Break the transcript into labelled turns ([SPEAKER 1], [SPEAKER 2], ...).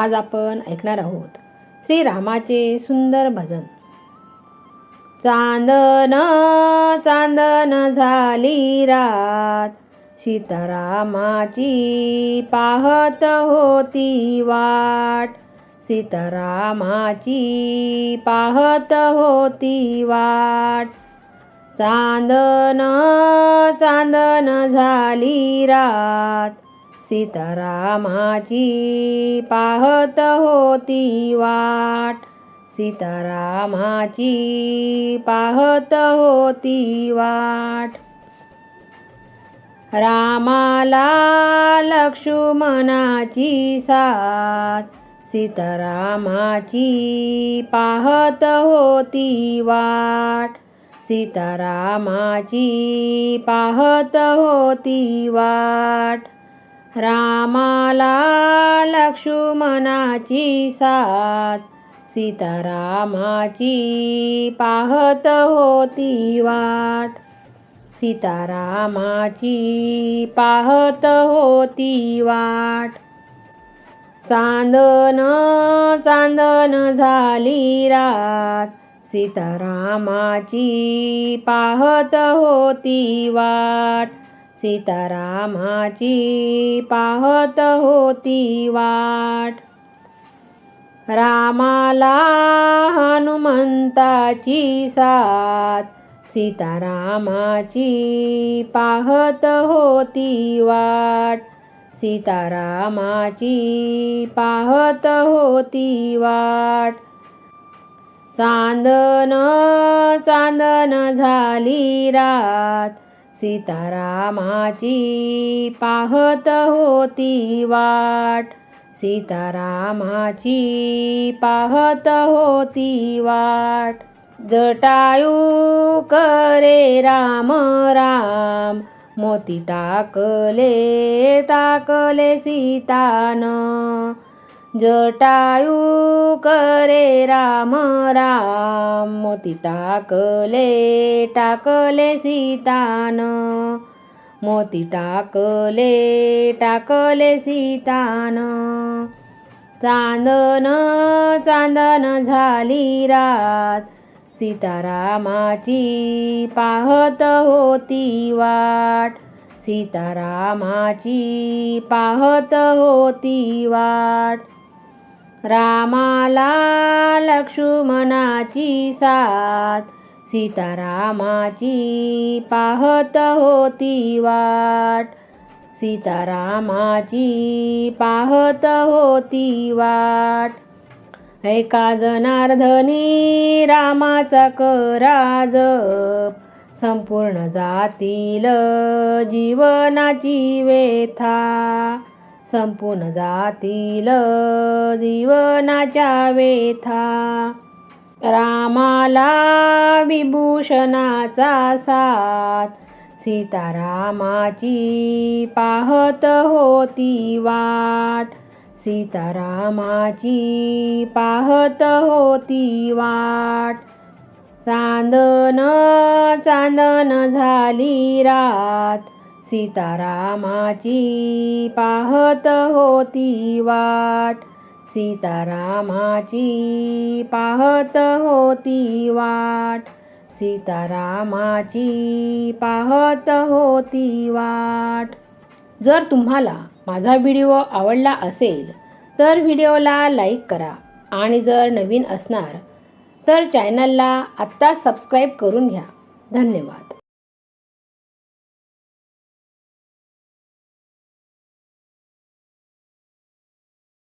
[SPEAKER 1] आज आपण ऐकणार आहोत श्रीरामाचे सुंदर भजन. चांदन चांदन झाली रात. सीतारामाची पाहत होती वाट. सीतारामाची पाहत होती वाट. चांदन चांदन झाली रात. सीतारामाची पाहत होती वाट. सीतारामाची पाहत होती वाट. रामाला लक्ष्मणाची साथ. सीतारामाची पाहत होती वाट. सीतारामाची पाहत होती वाट. रामाला लक्ष्मणाची साथ. सीतारामाची पाहत होती वाट. सीतारामाची पाहत होती वाट. चांदन चांदन झाली रात. सीतारामाची पाहत होती वाट. सीतारामाची पाहत होती वाट. रामाला हनुमंताची साथ सीतारामाची पाहत होती वाट. सीतारामाची पाहत होती वाट. चांदन चांदन झाली रात सीतारामाची पाहत होती वाट. सीतारामाची पाहत होती वाट. जटायू करे राम राम. मोती टाकले टाकले सीतान. जटायू करे राम राम मोती टाकले टाकले सीतान. मोती टाकले टाकले सीतान. चांदन चांदन झाली रात सीतारामाची पाहत होती वाट. सीतारामाची पाहत होती वाट. रामाला लक्ष्मणाची साथ सीतारामाची पाहत होती वाट सीतारामाची पाहत होती वाट. एका जनार्दनी रामाचा कराज संपूर्ण जातील जीवनाची वेथा संपूर्ण जातील जीवनाच्या वेथा. रामाला विभूषणाचा साथ. सीतारामाची पाहत होती वाट. सीतारामाची पाहत होती वाट. चांदन चांदन झाली रात. सीतारामाची पाहत होती वाट. सीतारामाची पाहत होती वाट. सीतारामाची पाहत होती वाट. जर तुम्हाला माझा व्हिडिओ आवडला असेल तर व्हिडिओला लाईक करा आणि जर नवीन असणार तर चॅनलला आत्ता सबस्क्राईब करून घ्या. धन्यवाद.